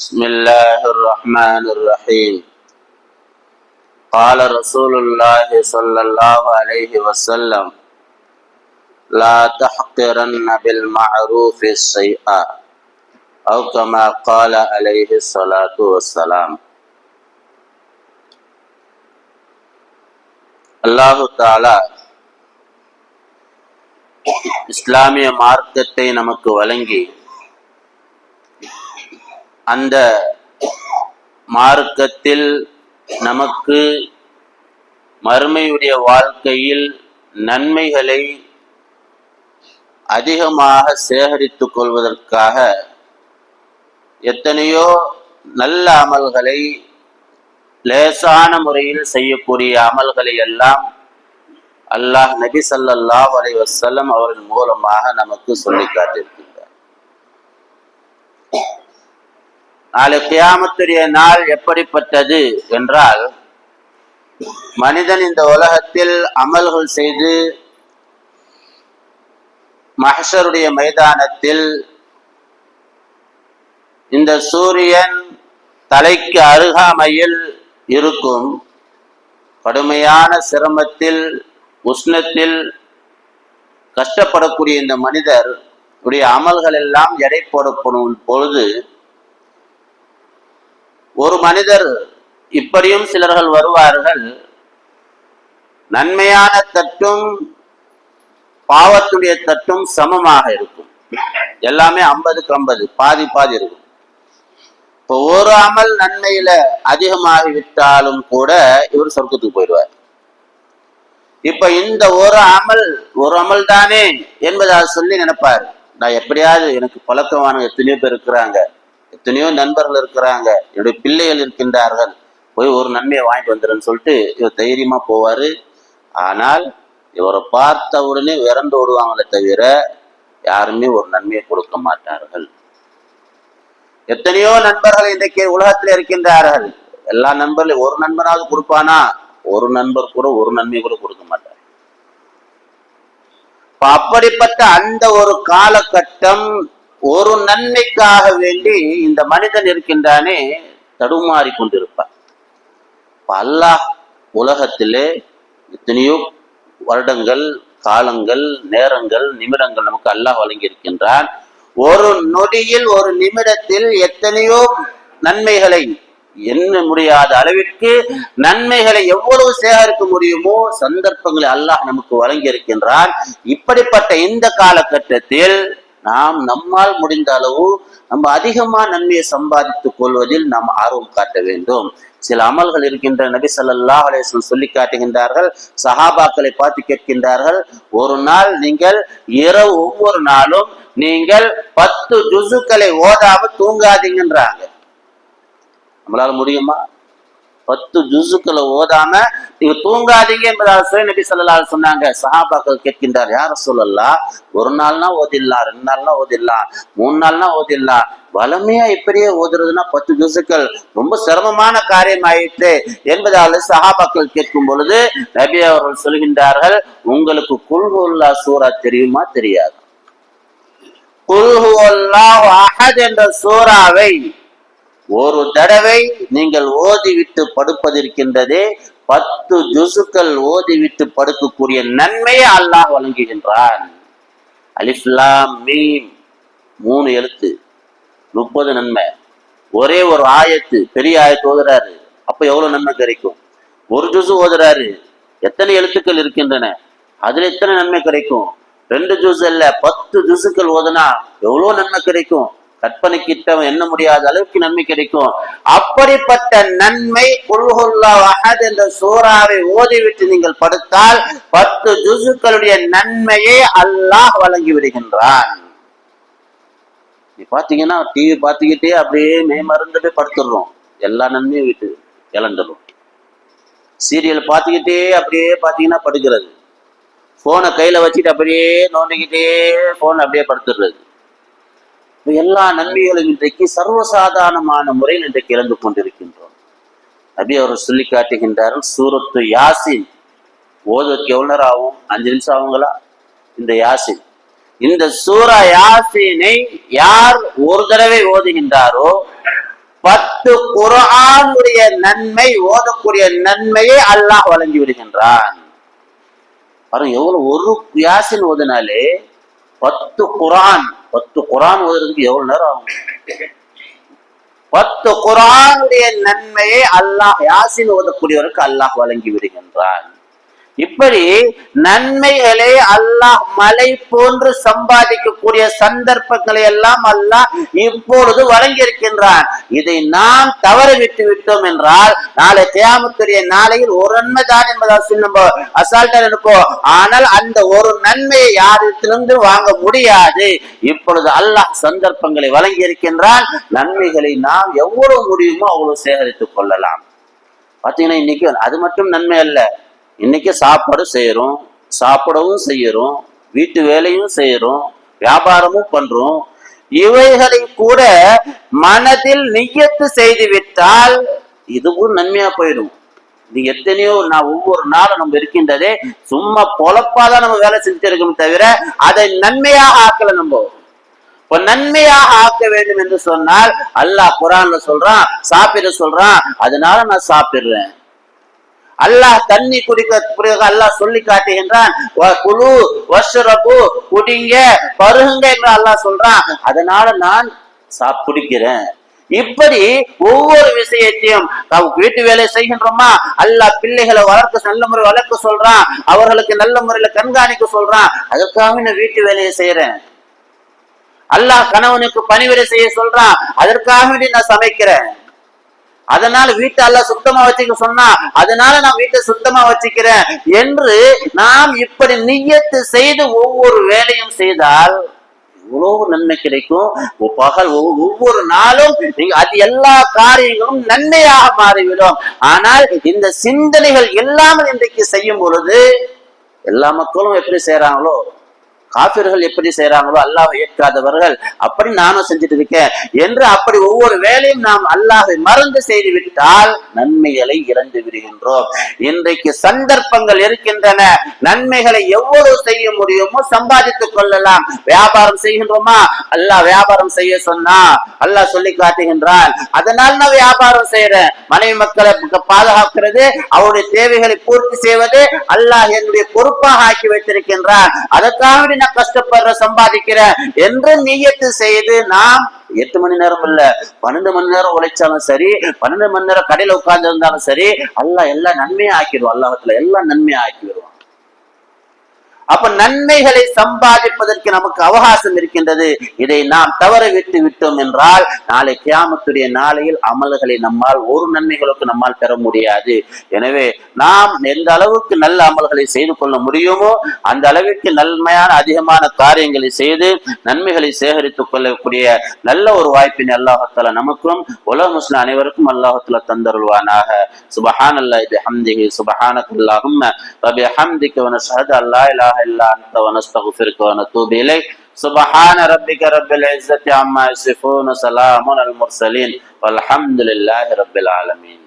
بسم الله الرحمن الرحيم قال رسول الله صلى الله عليه وسلم لا تحقرن بالمعروف الشيئا أو كما قال عليه الصلاة والسلام அல்லாஹு தாலா இஸ்லாமிய மார்க்கத்தை நமக்கு வழங்கி அந்த மார்க்கத்தில் நமக்கு மறுமையுடைய வாழ்க்கையில் நன்மைகளை அதிகமாக சேகரித்துக் கொள்வதற்காக எத்தனையோ நல்ல அமல்களை லேசான முறையில் செய்யக்கூடிய அமல்களை எல்லாம் அல்லாஹ் நபி ஸல்லல்லாஹு அலைஹி வசல்லம் அவரின் மூலமாக நமக்கு சொல்லி காட்டியிருக்கின்றார். நாளை கியாமத்துடைய நாள் எப்படிப்பட்டது என்றால் மனிதன் இந்த உலகத்தில் அமல்கள் செய்து மஹஷருடைய மைதானத்தில் இந்த சூரியன் தலைக்கு அருகாமையில் இருக்கும் கடுமையான சிரமத்தில் உஷ்ணத்தில் கஷ்டப்படக்கூடிய இந்த மனிதர் உடைய அமல்கள் எல்லாம் எடை போடப்படும் பொழுது ஒரு மனிதர் இப்படியும் சிலர்கள் வருவார்கள். நன்மையான தட்டும் பாவத்துடைய தட்டும் சமமாக இருக்கும். எல்லாமே ஐம்பதுக்கு ஐம்பது பாதி பாதி இருக்கும். இப்போ ஒரு அமல் நன்மையில அதிகமாகி விட்டாலும் கூட இவர் சொர்க்கத்துக்கு போயிடுவார். இப்ப இந்த ஒரு அமல் ஒரு அமல் தானே என்பதை சொல்லி நினைப்பார். நான் எப்படியாவது எனக்கு பழக்கமான எத்தனையோ பேர் இருக்கிறாங்க. எத்தனையோ நண்பர்கள் இருக்கிறாங்க. என்னுடைய பிள்ளைகள் இருக்கின்றார்கள். போய் ஒரு நன்மையை வாங்கிட்டு வந்துடுன்னு சொல்லிட்டு இவர் தைரியமா போவாரு. ஆனால் இவரை பார்த்த உடனே விரண்டு ஓடுவாங்களே தவிர யாருமே ஒரு நன்மையை கொடுக்க மாட்டார்கள். எத்தனையோ நண்பர்கள் இன்றைக்கு உலகத்தில் இருக்கின்றார்கள். எல்லா நண்பர்களும் ஒரு நண்பனாவது கொடுப்பானா? ஒரு நண்பர் கூட ஒரு நன்மை கூட கொடுக்க மாட்டார். அப்படிப்பட்ட அந்த ஒரு காலகட்டம் ஒரு நன்மைக்காக வேண்டி இந்த மனிதன் இருக்கின்றானே தடுமாறி கொண்டிருப்பான். அல்லாஹ் உலகத்திலே எத்தனையோ வருடங்கள் காலங்கள் நேரங்கள் நிமிடங்கள் நமக்கு அல்லாஹ் வழங்கி இருக்கின்றான் ஒரு நொடியில் ஒரு நிமிடத்தில் எத்தனையோ நன்மைகளை எண்ண முடியாத அளவிற்கு நன்மைகளை எவ்வளவு சேகரிக்க முடியுமோ சந்தர்ப்பங்களை அல்லாஹ் நமக்கு வழங்கி இருக்கின்றான் இப்படிப்பட்ட இந்த காலகட்டத்தில் நாம் நம்மால் முடிந்த அளவு நம்ம அதிகமா நன்மையை சம்பாதித்துக் கொள்வதில் நாம் ஆர்வம் காட்ட வேண்டும். சில அமல்கள் இருக்கின்ற நபி சல்லா அலைஹி சொல்லி காட்டுகின்றார்கள் சஹாபாக்களை பார்த்து கேட்கின்றார்கள் ஒரு நாள் நீங்கள் இரவு ஒவ்வொரு நாளும் நீங்கள் பத்து ஜுசுக்களை ஓதாம தூங்காதீங்கன்றாங்க. நம்மளால முடியுமா? பத்து ஜுசுக்களை ஓதாம நீங்க தூங்காதீங்க என்பதாக சுய நபி சொல்லலா சொன்னாங்க. சஹாபாக்கள் கேட்கின்றார் யார சொல்லலாம் ஒரு நாள்னா ஓதிடலாம் ரெண்டு நாள்னா ஓதிடலாம் மூணு நாள்னா ஓதிடலாம் வளமையா இப்படியே ஓதுறதுன்னா பத்து ஜூசுக்கள் ரொம்ப சிரமமான காரியம் ஆயிற்று என்பதால் சஹாபாக்கள் கேட்கும் பொழுது நபி அவர்கள் சொல்கின்றார்கள் உங்களுக்கு குல்ஹுல்லா சூரா தெரியுமா? தெரியாது. குல்ஹுல்லாஹ் அஹத் என்ற சூறாவை ஒரு தடவை நீங்கள் ஓதிவிட்டு படுப்பதிருக்கின்றதே பத்து ஜுசுக்கள் ஓதிவிட்டு படுக்கக்கூடிய நன்மையை அல்லாஹ் வழங்குகின்றான். அலிஃப்லாம் மீம். மூணு எழுத்து. முப்பது நன்மை. ஒரே ஒரு ஆயத்து. பெரிய ஆயத்து ஓதுறாரு. அப்ப எவ்வளவு நன்மை கிடைக்கும்? ஒரு ஜுசு ஓதுறாரு. எத்தனை எழுத்துக்கள் இருக்கின்றன? அதுல எத்தனை நன்மை கிடைக்கும்? ரெண்டு ஜூஸ் இல்ல பத்து ஜூஸுக்கள் ஓதுனா எவ்வளவு நன்மை கிடைக்கும்? கற்பனை கிட்ட எண்ண முடியாத அளவுக்கு நன்மை கிடைக்கும். அப்படிப்பட்ட நன்மை குல்ஹுல்லா என்ற சூறாவை ஓதிவிட்டு நீங்கள் படுத்தால் பத்து ஜுசுக்களுடைய நன்மையை அல்லாஹ் வழங்கி விடுகின்றான். நீ பாத்தீங்கன்னா டிவி பார்த்துக்கிட்டே அப்படியே மே மறந்துட்டு படுத்துடுறோம். எல்லா நன்மையும் விட்டு இழந்துடும். சீரியல் பார்த்துக்கிட்டே அப்படியே பார்த்தீங்கன்னா படுக்கிறது. ஃபோனை கையில் வச்சுட்டு அப்படியே நோண்டிக்கிட்டே ஃபோன் அப்படியே படுத்துடுறது. எல்லா நன்மைகளும் இன்றைக்கு சர்வசாதாரணமான முறையில் இன்றைக்கு இழந்து கொண்டிருக்கின்றோம். அப்படி அவர் சொல்லி காட்டுகின்றார்கள் சூரத்து யாசின். ஓதுக்கு எவ்வளோ நேரம் ஆகும் அஞ்சு நிமிஷம் ஆகுங்களா? இந்த யாசின். இந்த சூரா யாசினை யார் ஒரு தடவை ஓதுகின்றாரோ பத்து குரானுடைய நன்மை ஓதக்கூடிய நன்மையை அல்லாஹ் வழங்கி விடுகின்றான். பாருங்க எவ்வளவு ஒரு யாசின் ஓதுனாலே பத்து குரான் பத்து குரான் ஓதுறதுக்கு எவ்வளவு நேரம் ஆகும்? பத்து குரானுடைய நன்மையை அல்லாஹ் யாசின் ஓதக்கூடியவருக்கு அல்லாஹ் வழங்கி விடுகின்றான். இப்படி நன்மைகளை அல்லாஹ் மலை போன்று சம்பாதிக்கக்கூடிய சந்தர்ப்பங்களை எல்லாம் அல்லாஹ் இப்பொழுது வழங்கியிருக்கின்றான். இதை நாம் தவற விட்டு விட்டோம் என்றால் நாளை தியாமத்துடைய நாளையில் ஒரு நன்மை தான் என்பதால் சொல்லும் அசால்ட்டா நினைப்போம் ஆனால் அந்த ஒரு நன்மையை யாரிடத்திலிருந்து வாங்க முடியாது. இப்பொழுது அல்லாஹ் சந்தர்ப்பங்களை வழங்கி இருக்கின்றான் நன்மைகளை நாம் எவ்வளவு முடியுமோ அவ்வளவு சேகரித்துக் கொள்ளலாம். பாத்தீங்கன்னா இன்னைக்கு அது மட்டும் நன்மை அல்ல. இன்னைக்கு சாப்பாடு செய்யறோம் சாப்பிடவும் செய்யறோம் வீட்டு வேலையும் செய்யறோம் வியாபாரமும் பண்றோம். இவைகளை கூட மனதில் நியத்து செய்து விட்டால் இதுவும் நன்மையா போயிடும். இது எத்தனையோ நான் ஒவ்வொரு நாளும் நம்ம இருக்கின்றதே சும்மா பொழப்பாதான் நம்ம வேலை செஞ்சுட்டு இருக்கோம் தவிர அதை நன்மையாக ஆக்கல நம்ம. இப்போ நன்மையாக ஆக்க வேண்டும் என்று சொன்னால் அல்லாஹ் குரான்ல சொல்றான் சாப்பிட சொல்றான் அதனால நான் சாப்பிடுறேன். அல்லாஹ் தண்ணி குடிக்க அல்லாஹ் சொல்லி காட்டுகின்றான் "வ- குலு வஷ்ரபு குடிங்க பருகுங்க என்று அல்லாஹ் சொல்றான். அதனால நான் சாப் குடிக்கிறேன். இப்படி ஒவ்வொரு விஷயத்தையும் வீட்டு வேலை செய்கின்றோமா? அல்ல பிள்ளைகளை வளர்க்க நல்ல முறை வளர்க்க சொல்றான். அவர்களுக்கு நல்ல முறையில கண்காணிக்க சொல்றான். அதுக்காக நான் வீட்டு வேலையை செய்யறேன் அல்லாஹ் கணவனுக்கு பணிவிடை செய்ய சொல்றான். அதற்காக நான் சமைக்கிறேன். அதனால வீட்டை சுத்தமா வச்சுக்க சொன்னா அதனால நான் வீட்டை சுத்தமா வச்சுக்கிறேன் என்று நாம் இப்படி நியத்து செய்து ஒவ்வொரு வேலையும் செய்தால் இவ்வளவு நன்மை கிடைக்கும். பகல் ஒவ்வொரு நாளும் அது எல்லா காரியங்களும் நன்மையாக மாறிவிடும். ஆனால் இந்த சிந்தனைகள் இல்லாமல் இன்றைக்கு செய்யும் பொழுது எல்லா மக்களும் எப்படி செய்யறாங்களோ காபிர்கள் எப்படி செய்றாங்களோ அல்லாஹ் ஏற்காதவர்கள். அப்படி நானும் செஞ்சுட்டு இருக்கேன் என்று அப்படி ஒவ்வொரு வேலையும் நாம் அல்லாஹை மறந்து செய்து விட்டால் நன்மைகளை இழந்து விடுகின்றோம். இன்றைக்கு சந்தர்ப்பங்கள் இருக்கின்றன. நன்மைகளை எவ்வளவு செய்ய முடியுமோ சம்பாதித்துக் கொள்ளலாம். வியாபாரம் செய்கின்றோமா? அல்லாஹ் வியாபாரம் செய்ய சொன்னா அல்லாஹ் சொல்லி காட்டுகின்றான். அதனால் நான் வியாபாரம் செய்யறேன் மனைவி மக்களை பாதுகாக்கிறது அவருடைய தேவைகளை பூர்த்தி செய்வது அல்லாஹ் என்னுடைய பொறுப்பாக ஆக்கி வைத்திருக்கின்றான். அதற்காக என்ன கஷ்டப்படுற சம்பாதிக்கிறேன் என்று நீயத்து செய்து நாம் எட்டு மணி நேரம் இல்ல பன்னெண்டு மணி நேரம் உழைச்சாலும் சரி பன்னெண்டு மணி நேரம் கடையில உட்கார்ந்து இருந்தாலும் சரி அல்ல எல்லாம் நன்மையா ஆக்கிடுவோம் அல்லாஹத்துல எல்லாம் நன்மையா ஆக்கிடுவோம் அப்ப நன்மைகளை சம்பாதிப்பதற்கு நமக்கு அவகாசம் இருக்கின்றது. இதை நாம் தவற விட்டு விட்டோம் என்றால் நாளை கியாமத்துடைய நாளையில் அமல்களை நம்மால் ஒரு நன்மைகளுக்கு நம்மால் பெற முடியாது. எனவே நாம் எந்த அளவுக்கு நல்ல அமல்களை செய்து கொள்ள முடியுமோ அந்த அளவிற்கு நன்மையான அதிகமான காரியங்களை செய்து நன்மைகளை சேகரித்துக் கொள்ளக்கூடிய நல்ல ஒரு வாய்ப்பினை அல்லாஹத்தால நமக்கும் உலக முஸ்லிம் அனைவருக்கும் அல்லாஹத்துல தந்தருள்வானாக. சுபஹான் அல்லாஹ் இது ஹம்திகி சுபஹானக்குல்லாகும் அல்லாஹ் إله إلا أنت ونستغفرك ونتوب إليك. سبحان ربك رب العزة عما يصفون سلام المرسلين والحمد لله رب العالمين.